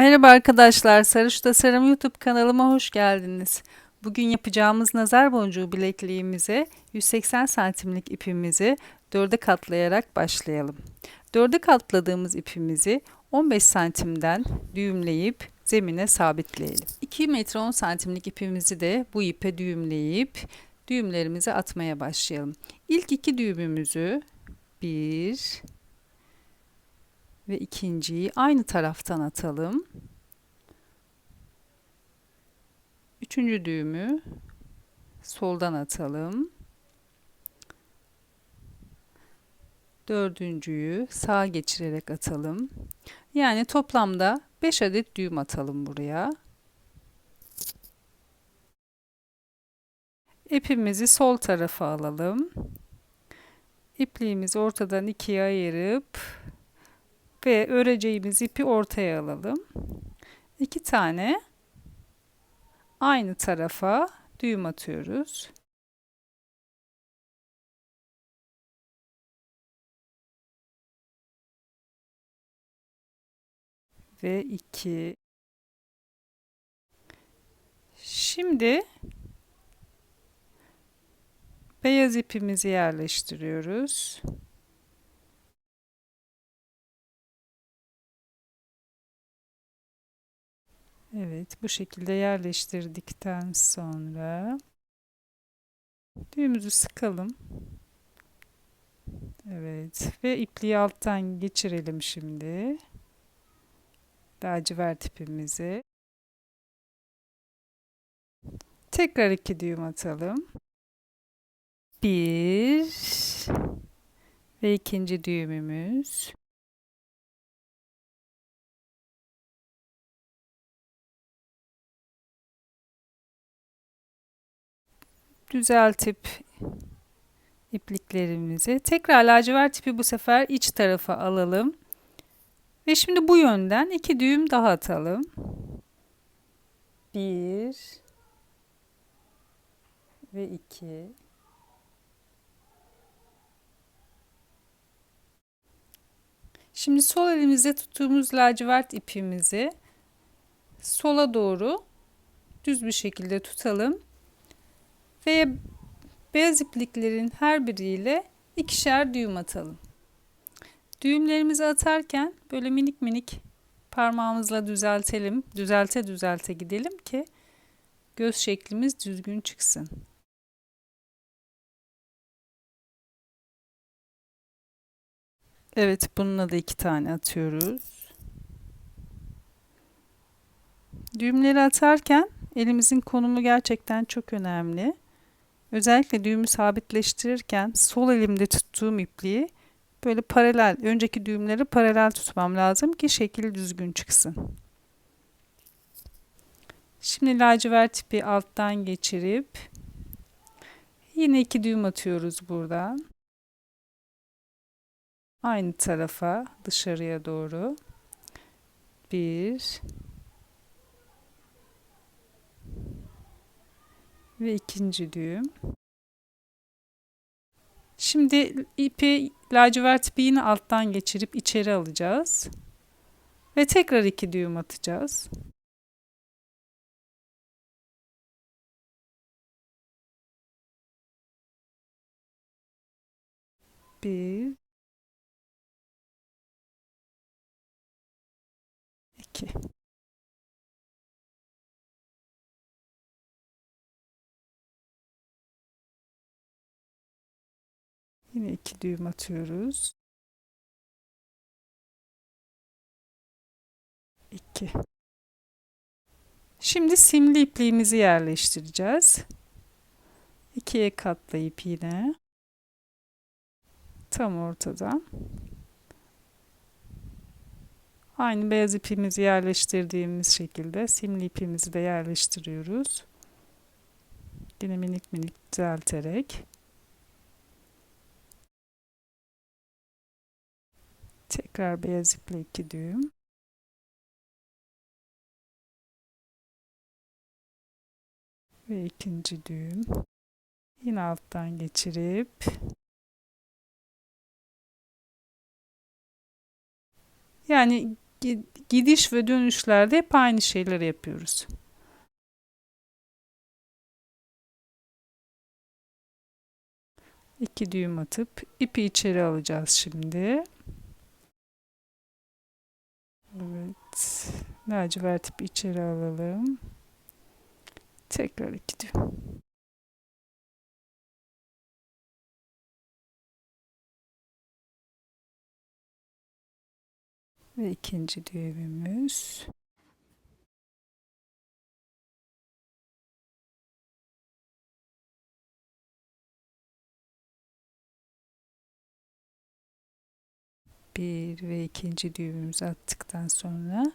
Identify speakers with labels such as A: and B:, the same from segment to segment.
A: Merhaba arkadaşlar, Sarış Tasarım YouTube kanalıma hoş geldiniz. Bugün yapacağımız nazar boncuğu bilekliğimize 180 santimlik ipimizi dörde katlayarak başlayalım. Dörde katladığımız ipimizi 15 santimden düğümleyip zemine sabitleyelim. 2 metre 10 santimlik ipimizi de bu ipe düğümleyip düğümlerimizi atmaya başlayalım. İlk iki düğümümüzü 1 ve ikinciyi aynı taraftan atalım. Üçüncü düğümü soldan atalım. Dördüncüyü sağa geçirerek atalım. Yani toplamda 5 adet düğüm atalım buraya. İpimizi sol tarafa alalım. İpliğimizi ortadan ikiye ayırıp ve öreceğimiz ipi ortaya alalım. İki tane aynı tarafa düğüm atıyoruz. Ve iki. Şimdi beyaz ipimizi yerleştiriyoruz. Evet, bu şekilde yerleştirdikten sonra düğümümüzü sıkalım. Evet ve ipliği alttan geçirelim şimdi. Lacivert ipimizi. Tekrar iki düğüm atalım. Bir ve ikinci düğümümüz. Düzeltip ipliklerimizi tekrar lacivert ipi bu sefer iç tarafa alalım. Ve şimdi bu yönden iki düğüm daha atalım. Bir ve iki. Şimdi sol elimizde tuttuğumuz lacivert ipimizi sola doğru düz bir şekilde tutalım ve beyaz ipliklerin her biriyle ikişer düğüm atalım. Düğümlerimizi atarken böyle minik minik parmağımızla düzeltelim. Düzelte düzelte gidelim ki göz şeklimiz düzgün çıksın. Evet bununla da iki tane atıyoruz. Düğümleri atarken elimizin konumu gerçekten çok önemli. Özellikle düğümü sabitleştirirken sol elimde tuttuğum ipliği böyle paralel, önceki düğümleri paralel tutmam lazım ki şekil düzgün çıksın. Şimdi lacivert ipi alttan geçirip yine iki düğüm atıyoruz buradan. Aynı tarafa dışarıya doğru. Bir ve ikinci düğüm. Şimdi ipi lacivert yine alttan geçirip içeri alacağız. Ve tekrar iki düğüm atacağız. Bir iki Yine iki düğüm atıyoruz. 2 Şimdi simli ipliğimizi yerleştireceğiz. İkiye katlayıp yine tam ortadan aynı beyaz ipimizi yerleştirdiğimiz şekilde simli ipimizi de yerleştiriyoruz. Yine minik minik düzelterek Tekrar beyaz iple iki düğüm. Ve ikinci düğüm. Yine alttan geçirip yani Gidiş ve dönüşlerde hep aynı şeyleri yapıyoruz. İki düğüm atıp ipi içeri alacağız şimdi. Evet. Lacivert ipi içeri alalım. Tekrar iki düğüm. Ve ikinci düğümümüz. Bir ve ikinci düğümümüzü attıktan sonra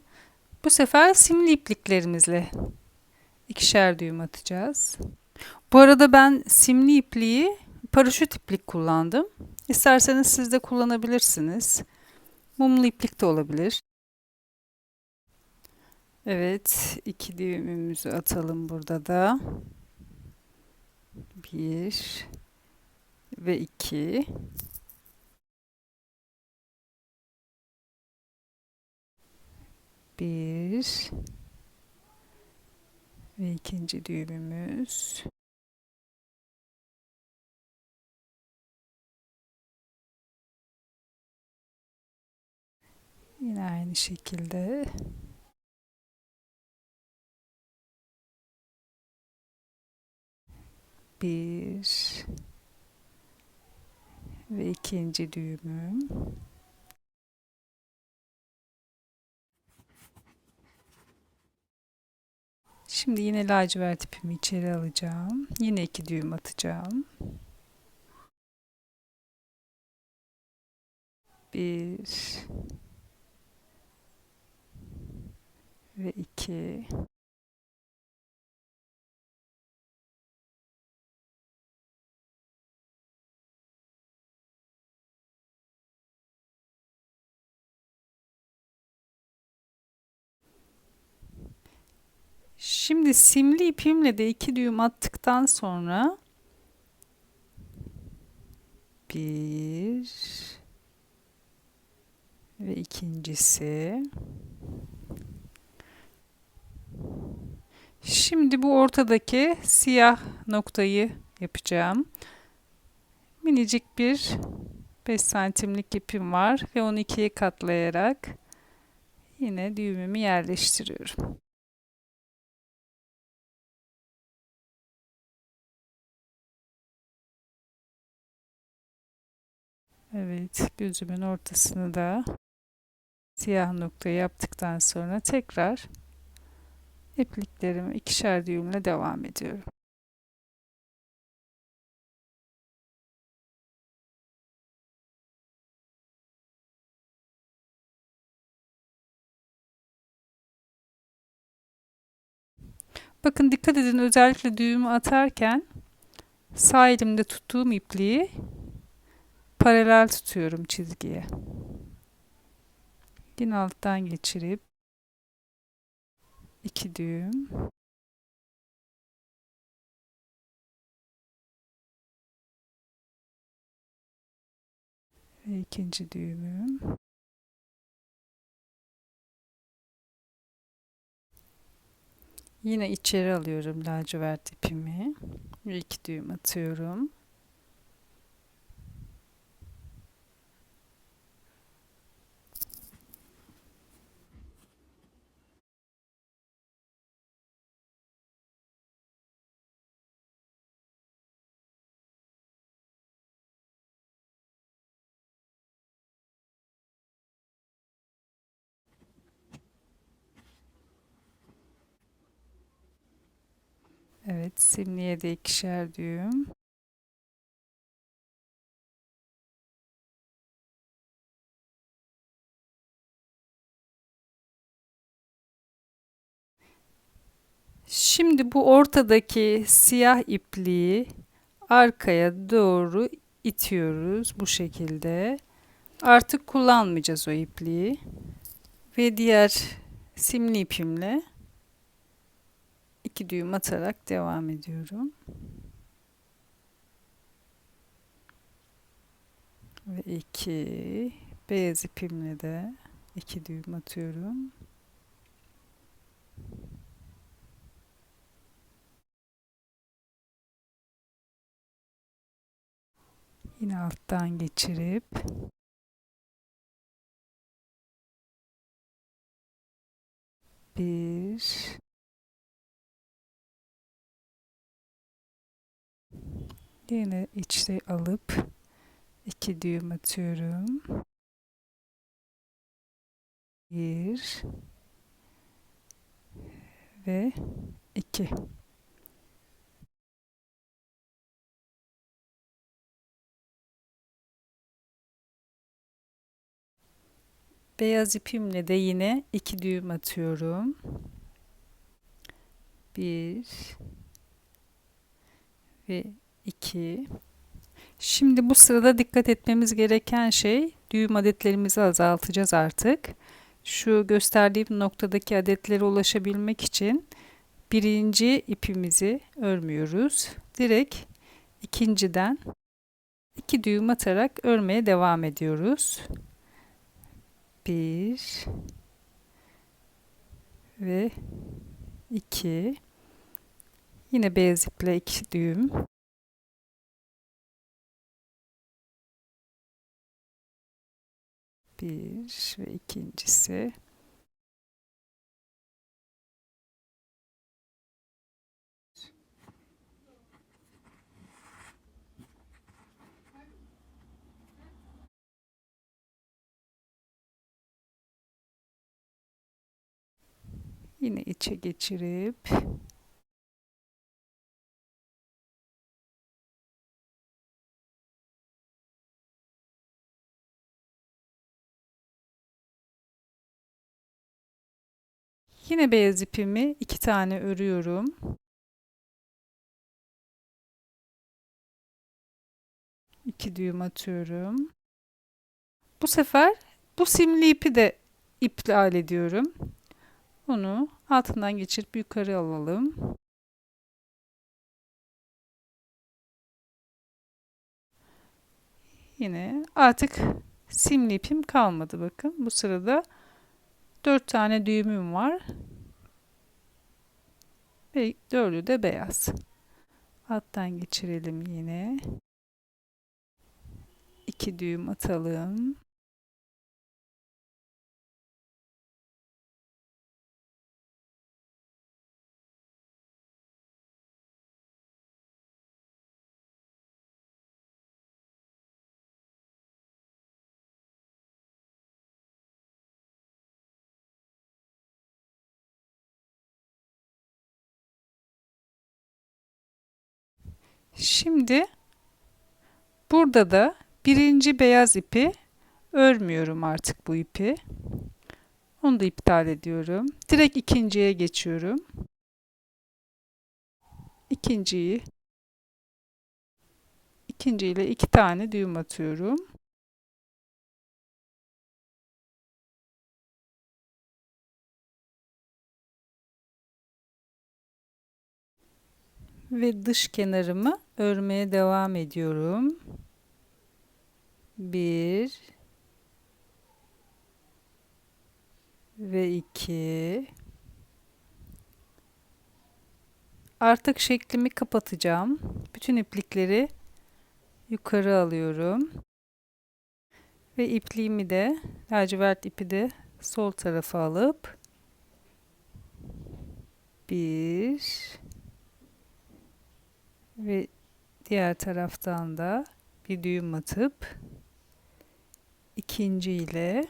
A: bu sefer simli ipliklerimizle ikişer düğüm atacağız. Bu arada ben simli ipliği paraşüt iplik kullandım. İsterseniz siz de kullanabilirsiniz. Mumlu iplik de olabilir. Evet, iki düğümümüzü atalım burada da. Bir ve iki. Bir ve ikinci düğümümüz. Yine aynı şekilde bir ve ikinci düğümüm. Şimdi yine lacivert ipimi içeri alacağım. Yine iki düğüm atacağım. Bir ve iki. Şimdi simli ipimle de iki düğüm attıktan sonra bir ve ikincisi Şimdi bu ortadaki siyah noktayı yapacağım. Minicik bir 5 santimlik ipim var ve onu ikiye katlayarak yine düğümümü yerleştiriyorum. Evet, gözümün ortasını da siyah nokta yaptıktan sonra tekrar ipliklerimi ikişer düğümle devam ediyorum. Bakın dikkat edin özellikle düğümü atarken sağ elimde tuttuğum ipliği paralel tutuyorum çizgiye. Yine alttan geçirip iki düğüm. Ve ikinci düğümüm. Yine içeri alıyorum lacivert ipimi. Ve iki düğüm atıyorum Evet, simliye de ikişer düğüm. Şimdi bu ortadaki siyah ipliği arkaya doğru itiyoruz bu şekilde. Artık kullanmayacağız o ipliği. Ve diğer simli ipimle iki düğüm atarak devam ediyorum. Ve iki beyaz ipimle de 2 düğüm atıyorum. Yine alttan geçirip bir yine içte alıp iki düğüm atıyorum. Bir ve iki. Beyaz ipimle de yine iki düğüm atıyorum. Bir ve iki. Şimdi bu sırada dikkat etmemiz gereken şey düğüm adetlerimizi azaltacağız artık. Şu gösterdiğim noktadaki adetlere ulaşabilmek için birinci ipimizi örmüyoruz. Direkt ikinciden iki düğüm atarak örmeye devam ediyoruz. Bir ve iki. Yine beyaz iple iki düğüm. Bir ve ikincisi. Yine içe geçirip Yine beyaz ipimi iki tane örüyorum. İki düğüm atıyorum. Bu sefer bu simli ipi de iptal ediyorum. Onu altından geçirip yukarı alalım. Yine artık simli ipim kalmadı bakın. Bu sırada 4 tane düğümüm var. Ve dördü de beyaz. Alttan geçirelim yine. 2 düğüm atalım. Şimdi burada da birinci beyaz ipi örmüyorum artık bu ipi. Onu da iptal ediyorum. Direkt ikinciye geçiyorum. İkinciyi ikinci iki tane düğüm atıyorum. Ve dış kenarımı örmeye devam ediyorum. Bir ve iki. Artık şeklimi kapatacağım. Bütün iplikleri yukarı alıyorum. Ve ipliğimi de lacivert ipi de sol tarafa alıp bir ve diğer taraftan da bir düğüm atıp ikinci ile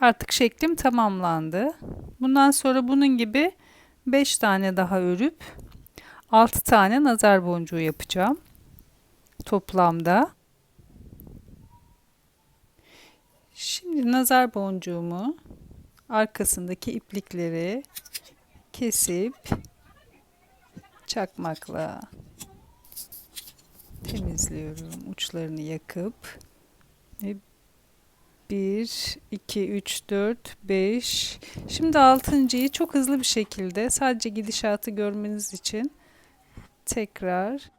A: artık şeklim tamamlandı. Bundan sonra bunun gibi 5 tane daha örüp 6 tane nazar boncuğu yapacağım. Toplamda. Şimdi nazar boncuğumu arkasındaki iplikleri kesip çakmakla temizliyorum. Uçlarını yakıp ve 1, 2, 3, 4, 5. Şimdi altıncıyı çok hızlı bir şekilde sadece gidişatı görmeniz için tekrar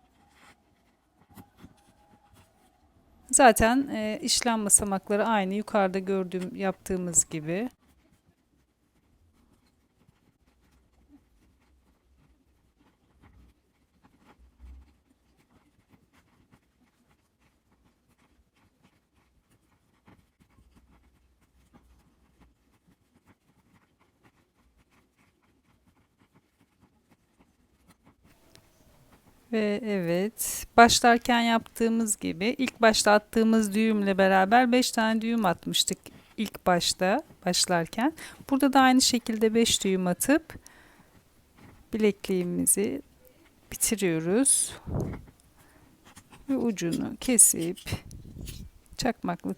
A: Zaten e, işlem basamakları aynı yukarıda gördüğüm yaptığımız gibi. Ve evet, başlarken yaptığımız gibi ilk başta attığımız düğümle beraber 5 tane düğüm atmıştık ilk başta başlarken. Burada da aynı şekilde 5 düğüm atıp bilekliğimizi bitiriyoruz. Ve ucunu kesip çakmakla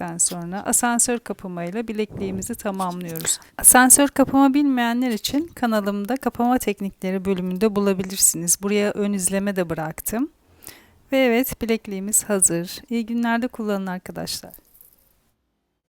A: temizledikten sonra asansör kapamayla bilekliğimizi tamamlıyoruz. Asansör kapama bilmeyenler için kanalımda kapama teknikleri bölümünde bulabilirsiniz. Buraya ön izleme de bıraktım. Ve evet bilekliğimiz hazır. İyi günlerde kullanın arkadaşlar.